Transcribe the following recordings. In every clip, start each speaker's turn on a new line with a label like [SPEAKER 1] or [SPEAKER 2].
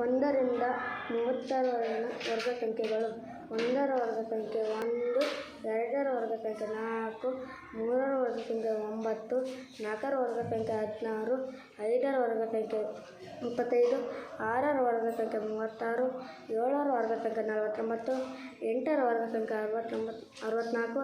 [SPEAKER 1] ಒಂದರಿಂದ ಮೂವತ್ತರವರೆಗಿನ ವರ್ಗ ಸಂಖ್ಯೆಗಳು ಒಂದರ ವರ್ಗ ಸಂಖ್ಯೆ ಒಂದು, ಎರಡರ ವರ್ಗ ಸಂಖ್ಯೆ ನಾಲ್ಕು, ಮೂರರ ವರ್ಗ ಸಂಖ್ಯೆ ಒಂಬತ್ತು, ನಾಲ್ಕರ ವರ್ಗ ಸಂಖ್ಯೆ ಹದಿನಾರು, ಐದರ ವರ್ಗ ಸಂಖ್ಯೆ ಇಪ್ಪತ್ತೈದು, ಆರರ ವರ್ಗ ಸಂಖ್ಯೆ ಮೂವತ್ತಾರು, ಏಳರ ವರ್ಗ ಸಂಖ್ಯೆ ನಲವತ್ತೊಂಬತ್ತು, ಎಂಟರ ವರ್ಗ ಸಂಖ್ಯೆ ಅರವತ್ತೊಂಬತ್ತು ಅರವತ್ತ್ನಾಲ್ಕು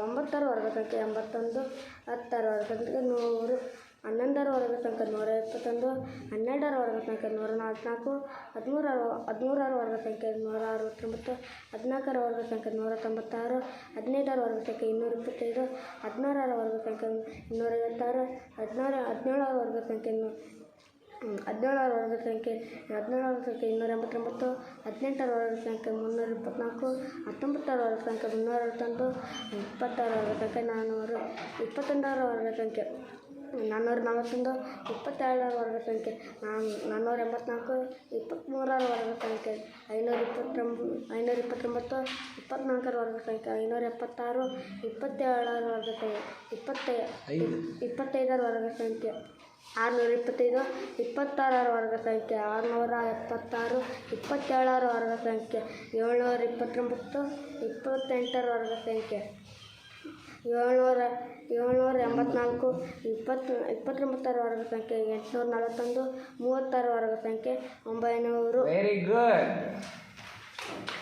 [SPEAKER 1] ಒಂಬತ್ತರ ವರ್ಗ ಸಂಖ್ಯೆ ಎಂಬತ್ತೊಂದು, ಹತ್ತರ ವರ್ಗ ಸಂಖ್ಯೆ ನೂರು ಹನ್ನೊಂದರ ವರ್ಗ ಸಂಖ್ಯೆ ನೂರ ಇಪ್ಪತ್ತೊಂದು ಹನ್ನೆರಡರ ವರ್ಗ ಸಂಖ್ಯೆ ನೂರ ನಲವತ್ತ್ನಾಲ್ಕು ಹದಿಮೂರರ ಹದಿಮೂರರ ವರ್ಗ ಸಂಖ್ಯೆ ನೂರ ಅರವತ್ತೊಂಬತ್ತು ಹದಿನಾಲ್ಕರ ವರ್ಗ ಸಂಖ್ಯೆ ನೂರ ತೊಂಬತ್ತಾರು ಹದಿನೈದರ ತನಕ ಇನ್ನೂರ ಇಪ್ಪತ್ತೈದು ಹದಿನಾರರ ವರ್ಗ ಸಂಖ್ಯೆ ಇನ್ನೂರ ಐವತ್ತಾರು ಹದಿನಾರು ಹದಿನೇಳರ ವರ್ಗ ಸಂಖ್ಯೆ ಇನ್ನೂ ಹದಿನೇಳರ ವರ್ಗ ಸಂಖ್ಯೆ ಹದಿನೇಳರ ವರ್ಗ ಸಂಖ್ಯೆ ಇನ್ನೂರ ಎಂಬತ್ತೊಂಬತ್ತು ಹದಿನೆಂಟರ ವರ್ಗ ಸಂಖ್ಯೆ ಮುನ್ನೂರ ಇಪ್ಪತ್ತ್ನಾಲ್ಕು ಹತ್ತೊಂಬತ್ತರವರೆಗೆ ಸಂಖ್ಯೆ ಮುನ್ನೂರ ಅರವತ್ತೊಂದು ಇಪ್ಪತ್ತರ ಸಂಖ್ಯೆ ನಾನ್ನೂರು ಇಪ್ಪತ್ತೊಂದರವರೆಗೆ ಸಂಖ್ಯೆ ನಾನ್ನೂರ ನಲವತ್ತೊಂದು ಇಪ್ಪತ್ತೆರಡರ ವರ್ಗ ಸಂಖ್ಯೆ ನಾ ನಾನ್ನೂರ ಎಂಬತ್ನಾಲ್ಕು ಇಪ್ಪತ್ತ್ಮೂರರ ವರ್ಗ ಸಂಖ್ಯೆ ಐನೂರ ಇಪ್ಪತ್ತೊಂಬ ಐನೂರ ಇಪ್ಪತ್ತೊಂಬತ್ತು ಇಪ್ಪತ್ತ್ನಾಲ್ಕರ ವರ್ಗ ಸಂಖ್ಯೆ ಐನೂರ ಎಪ್ಪತ್ತಾರು ಇಪ್ಪತ್ತೇಳರ ವರ್ಗ ಸಂಖ್ಯೆ ಇಪ್ಪತ್ತೈ ಇಪ್ಪತ್ತೈದರ ವರ್ಗ ಸಂಖ್ಯೆ ಆರುನೂರ ಇಪ್ಪತ್ತೈದು ಇಪ್ಪತ್ತಾರರ ವರ್ಗ ಸಂಖ್ಯೆ ಆರುನೂರ ಎಪ್ಪತ್ತಾರು ಇಪ್ಪತ್ತೇಳರ ವರ್ಗ ಸಂಖ್ಯೆ ಏಳ್ನೂರ ಇಪ್ಪತ್ತೊಂಬತ್ತು ಇಪ್ಪತ್ತೆಂಟರ ವರ್ಗ ಸಂಖ್ಯೆ ಏಳ್ನೂರ ಏಳ್ನೂರ ಎಂಬತ್ನಾಲ್ಕು ಇಪ್ಪತ್ತು ಇಪ್ಪತ್ತೊಂಬತ್ತರ ವರ್ಗ ಸಂಖ್ಯೆ, ಎಂಟ್ನೂರ ನಲವತ್ತೊಂದು ಮೂವತ್ತರ ವರ್ಗ ಸಂಖ್ಯೆ, ಒಂಬೈನೂರು.
[SPEAKER 2] Very good